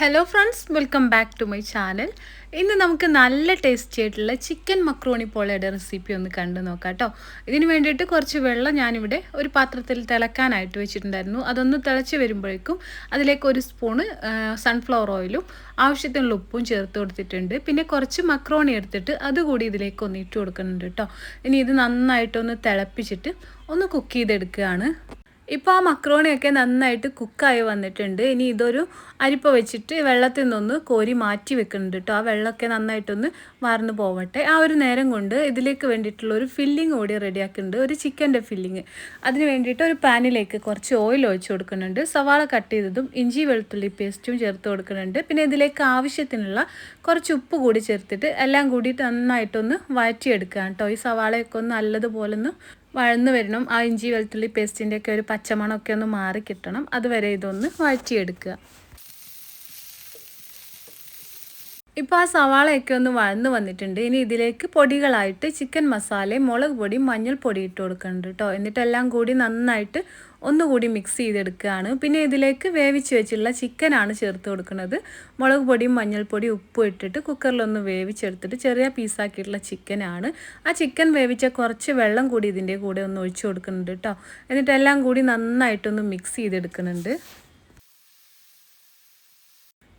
Hello friends welcome back to my channel ഇന്ന് നമുക്ക് നല്ല ടേസ്റ്റി ആയിട്ടുള്ള ചിക്കൻ മക്രോണി പോളയുടെ റെസിപ്പി ഒന്ന് കണ്ടു നോക്കാം കേട്ടോ ഇതിന് വേണ്ടിയിട്ട് കുറച്ച് വെള്ളം ഞാനിവിടെ ഒരു പാത്രത്തിൽ തിളക്കാനായിട്ട് വെച്ചിട്ടുണ്ടായിരുന്നു. അതൊന്ന് തിളച്ച് വരുമ്പോഴേക്കും അതിലേക്ക് ഒരു സ്പൂണ് സൺഫ്ലവർ ഓയിലും ആവശ്യത്തിനുള്ള ഉപ്പും ചേർത്ത് കൊടുത്തിട്ടുണ്ട്. പിന്നെ കുറച്ച് മക്രോണി എടുത്തിട്ട് അതുകൂടി ഇതിലേക്ക് ഒന്ന് ഇട്ട് കൊടുക്കുന്നുണ്ട് കേട്ടോ ഇനി ഇത് നന്നായിട്ടൊന്ന് തിളപ്പിച്ചിട്ട് ഒന്ന് കുക്ക് ചെയ്തെടുക്കുകയാണ്. ഇപ്പോൾ ആ മക്രോണിയൊക്കെ നന്നായിട്ട് കുക്കായി വന്നിട്ടുണ്ട്. ഇനി ഇതൊരു അരിപ്പ വെച്ചിട്ട് വെള്ളത്തിൽ നിന്നൊന്ന് കോരി മാറ്റി വെക്കുന്നുണ്ട് കേട്ടോ ആ വെള്ളമൊക്കെ നന്നായിട്ടൊന്ന് വാർന്നു പോവട്ടെ. ആ ഒരു നേരം കൊണ്ട് ഇതിലേക്ക് വേണ്ടിയിട്ടുള്ള ഒരു ഫില്ലിങ് കൂടി റെഡിയാക്കുന്നുണ്ട്. ഒരു ചിക്കന്റെ ഫില്ലിങ് അതിന് വേണ്ടിയിട്ട് ഒരു പാനിലേക്ക് കുറച്ച് ഓയിൽ ഒഴിച്ച് കൊടുക്കുന്നുണ്ട്. സവാള കട്ട് ചെയ്തതും ഇഞ്ചി വെളുത്തുള്ളി പേസ്റ്റും ചേർത്ത് കൊടുക്കുന്നുണ്ട്. പിന്നെ ഇതിലേക്ക് ആവശ്യത്തിനുള്ള കുറച്ച് ഉപ്പ് കൂടി ചേർത്തിട്ട് എല്ലാം കൂടി നന്നായിട്ടൊന്ന് വഴറ്റിയെടുക്കുക കേട്ടോ ഈ സവാളയൊക്കെ ഒന്ന് നല്ലതുപോലെ ഒന്ന് വഴന്നു വരണം. ആ ഇഞ്ചി വെളുത്തുള്ളി പേസ്റ്റിന്റെയൊക്കെ ഒരു പച്ചമണമൊക്കെ ഒന്ന് മാറി കിട്ടണം. അതുവരെ ഇതൊന്ന് വഴറ്റിയെടുക്കുക. ഇപ്പോൾ ആ സവാളയൊക്കെ ഒന്ന് വഴന്ന് വന്നിട്ടുണ്ട്. ഇനി ഇതിലേക്ക് പൊടികളായിട്ട് ചിക്കൻ മസാലയും മുളക് പൊടിയും മഞ്ഞൾപ്പൊടി ഇട്ട് കൊടുക്കുന്നുണ്ട് കേട്ടോ എന്നിട്ടെല്ലാം കൂടി നന്നായിട്ട് ഒന്നുകൂടി മിക്സ് ചെയ്തെടുക്കുകയാണ്. പിന്നെ ഇതിലേക്ക് വേവിച്ച് വെച്ചുള്ള ചിക്കനാണ് ചേർത്ത് കൊടുക്കുന്നത്. മുളക് പൊടിയും മഞ്ഞൾപ്പൊടിയും ഉപ്പും ഇട്ടിട്ട് കുക്കറിലൊന്ന് വേവിച്ചെടുത്തിട്ട് ചെറിയ പീസാക്കിയിട്ടുള്ള ചിക്കനാണ്. ആ ചിക്കൻ വേവിച്ച കുറച്ച് വെള്ളം കൂടി ഇതിന്റെ കൂടെ ഒന്ന് ഒഴിച്ചു കൊടുക്കുന്നുണ്ട് കേട്ടോ എന്നിട്ടെല്ലാം കൂടി നന്നായിട്ടൊന്ന് മിക്സ് ചെയ്തെടുക്കുന്നുണ്ട്.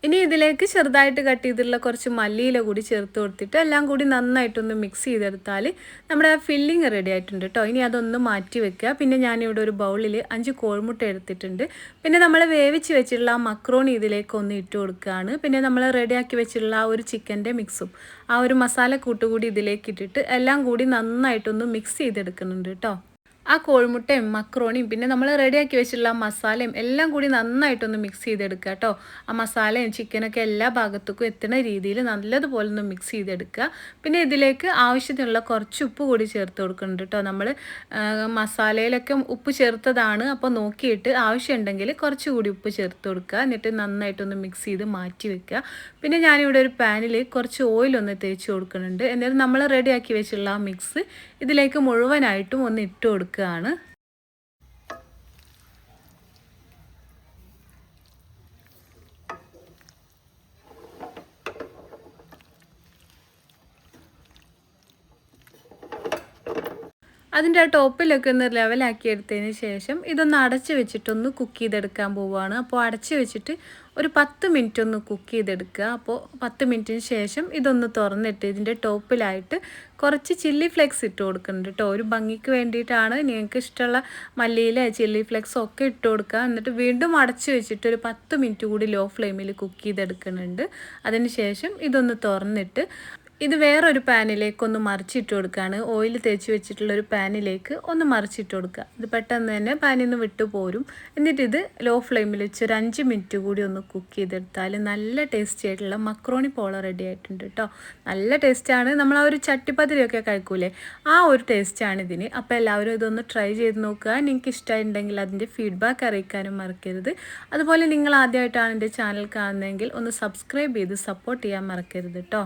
ഇനി ഇതിലേക്ക് ചെറുതായിട്ട് കട്ട് ചെയ്തിട്ടുള്ള കുറച്ച് മല്ലിയില കൂടി ചേർത്ത് കൊടുത്തിട്ട് എല്ലാം കൂടി നന്നായിട്ടൊന്ന് മിക്സ് ചെയ്തെടുത്താൽ നമ്മുടെ ഫില്ലിങ് റെഡി ആയിട്ടുണ്ട് കേട്ടോ ഇനി അതൊന്ന് മാറ്റി വെക്കുക. പിന്നെ ഞാനിവിടെ ഒരു ബൗളിൽ അഞ്ച് കോഴിമുട്ട എടുത്തിട്ടുണ്ട്. പിന്നെ നമ്മൾ വേവിച്ച് വെച്ചിട്ടുള്ള ആ മക്രോണി ഇതിലേക്ക് ഒന്ന് ഇട്ട് കൊടുക്കുകയാണ്. പിന്നെ നമ്മൾ റെഡിയാക്കി വെച്ചിട്ടുള്ള ആ ഒരു ചിക്കന്റെ മിക്സും ആ ഒരു മസാല കൂട്ടുകൂടി ഇതിലേക്ക് ഇട്ടിട്ട് എല്ലാം കൂടി നന്നായിട്ടൊന്ന് മിക്സ് ചെയ്തെടുക്കുന്നുണ്ട് കേട്ടോ ആ കോഴിമുട്ടയും മക്രോണിയും പിന്നെ നമ്മൾ റെഡിയാക്കി വെച്ചിട്ടുള്ള മസാലയും എല്ലാം കൂടി നന്നായിട്ടൊന്ന് മിക്സ് ചെയ്തെടുക്കുക കേട്ടോ ആ മസാലയും ചിക്കനൊക്കെ എല്ലാ ഭാഗത്തേക്കും എത്തുന്ന രീതിയിൽ നല്ലതുപോലെ ഒന്ന് മിക്സ് ചെയ്തെടുക്കുക. പിന്നെ ഇതിലേക്ക് ആവശ്യത്തിനുള്ള കുറച്ച് ഉപ്പ് കൂടി ചേർത്ത് കൊടുക്കുന്നുണ്ട് കേട്ടോ നമ്മൾ മസാലയിലൊക്കെ ഉപ്പ് ചേർത്തതാണ്. അപ്പോൾ നോക്കിയിട്ട് ആവശ്യമുണ്ടെങ്കിൽ കുറച്ചുകൂടി ഉപ്പ് ചേർത്ത് കൊടുക്കുക. എന്നിട്ട് നന്നായിട്ടൊന്ന് മിക്സ് ചെയ്ത് മാറ്റി വെക്കുക. പിന്നെ ഞാനിവിടെ ഒരു പാനിൽ കുറച്ച് ഓയിലൊന്ന് തേച്ച് കൊടുക്കുന്നുണ്ട്. എന്നിട്ട് നമ്മൾ റെഡിയാക്കി വെച്ചിട്ടുള്ള ആ മിക്സ് ഇതിലേക്ക് മുഴുവനായിട്ടും ഒന്ന് ഇട്ട് കൊടുക്കുക. കൊടുക്കുകയാണ് അതിന്റെ ആ ടോപ്പിലൊക്കെ ഒന്ന് ലെവലാക്കി എടുത്തതിന് ശേഷം ഇതൊന്ന് അടച്ച് വെച്ചിട്ടൊന്ന് കുക്ക് ചെയ്തെടുക്കാൻ പോവുകയാണ്. അപ്പോൾ അടച്ച് വെച്ചിട്ട് ഒരു പത്ത് മിനിറ്റ് ഒന്ന് കുക്ക് ചെയ്തെടുക്കുക. അപ്പോൾ പത്ത് മിനിറ്റിന് ശേഷം ഇതൊന്ന് തുറന്നിട്ട് ഇതിന്റെ ടോപ്പിലായിട്ട് കുറച്ച് ചില്ലി ഫ്ലെക്സ് ഇട്ട് കൊടുക്കുന്നുണ്ട് കേട്ടോ. ഒരു ഭംഗിക്ക് വേണ്ടിയിട്ടാണ് നിങ്ങൾക്ക് ഇഷ്ടമുള്ള മല്ലിയില ചില്ലി ഫ്ലെക്സ് ഒക്കെ ഇട്ട് കൊടുക്കുക. എന്നിട്ട് വീണ്ടും അടച്ച് വെച്ചിട്ട് ഒരു പത്ത് മിനിറ്റ് കൂടി ലോ ഫ്ലെയിമിൽ കുക്ക് ചെയ്തെടുക്കുന്നുണ്ട്. അതിന് ശേഷം ഇതൊന്ന് തുറന്നിട്ട് ഇത് വേറൊരു പാനിലേക്ക് ഒന്ന് മറിച്ചിട്ട് കൊടുക്കുകയാണ് ഓയിൽ തേച്ച് വെച്ചിട്ടുള്ള ഒരു പാനിലേക്ക് ഒന്ന് മറിച്ചിട്ട് കൊടുക്കുക. ഇത് പെട്ടെന്ന് തന്നെ പാനിൽ നിന്ന് വിട്ടു പോരും. എന്നിട്ട് ഇത് ലോ ഫ്ലെയിമിൽ വെച്ച് ഒരു അഞ്ച് മിനിറ്റ് കൂടി ഒന്ന് കുക്ക് ചെയ്തെടുത്താൽ നല്ല ടേസ്റ്റി ആയിട്ടുള്ള മക്രോണി പോള റെഡി ആയിട്ടുണ്ട് കേട്ടോ നല്ല ടേസ്റ്റാണ് നമ്മൾ ആ ഒരു ചട്ടിപ്പതിരിയൊക്കെ കഴിക്കൂലേ? ആ ഒരു ടേസ്റ്റാണ് ഇതിന്. അപ്പോൾ എല്ലാവരും ഇതൊന്ന് ട്രൈ ചെയ്ത് നോക്കുക. നിങ്ങൾക്ക് ഇഷ്ടമായിട്ടുണ്ടെങ്കിൽ അതിന്റെ ഫീഡ്ബാക്ക് അറിയിക്കാനും മറക്കരുത്. അതുപോലെ നിങ്ങൾ ആദ്യമായിട്ടാണ് എന്റെ ചാനൽ കാണുന്നതെങ്കിൽ ഒന്ന് സബ്സ്ക്രൈബ് ചെയ്ത് സപ്പോർട്ട് ചെയ്യാൻ മറക്കരുത് കേട്ടോ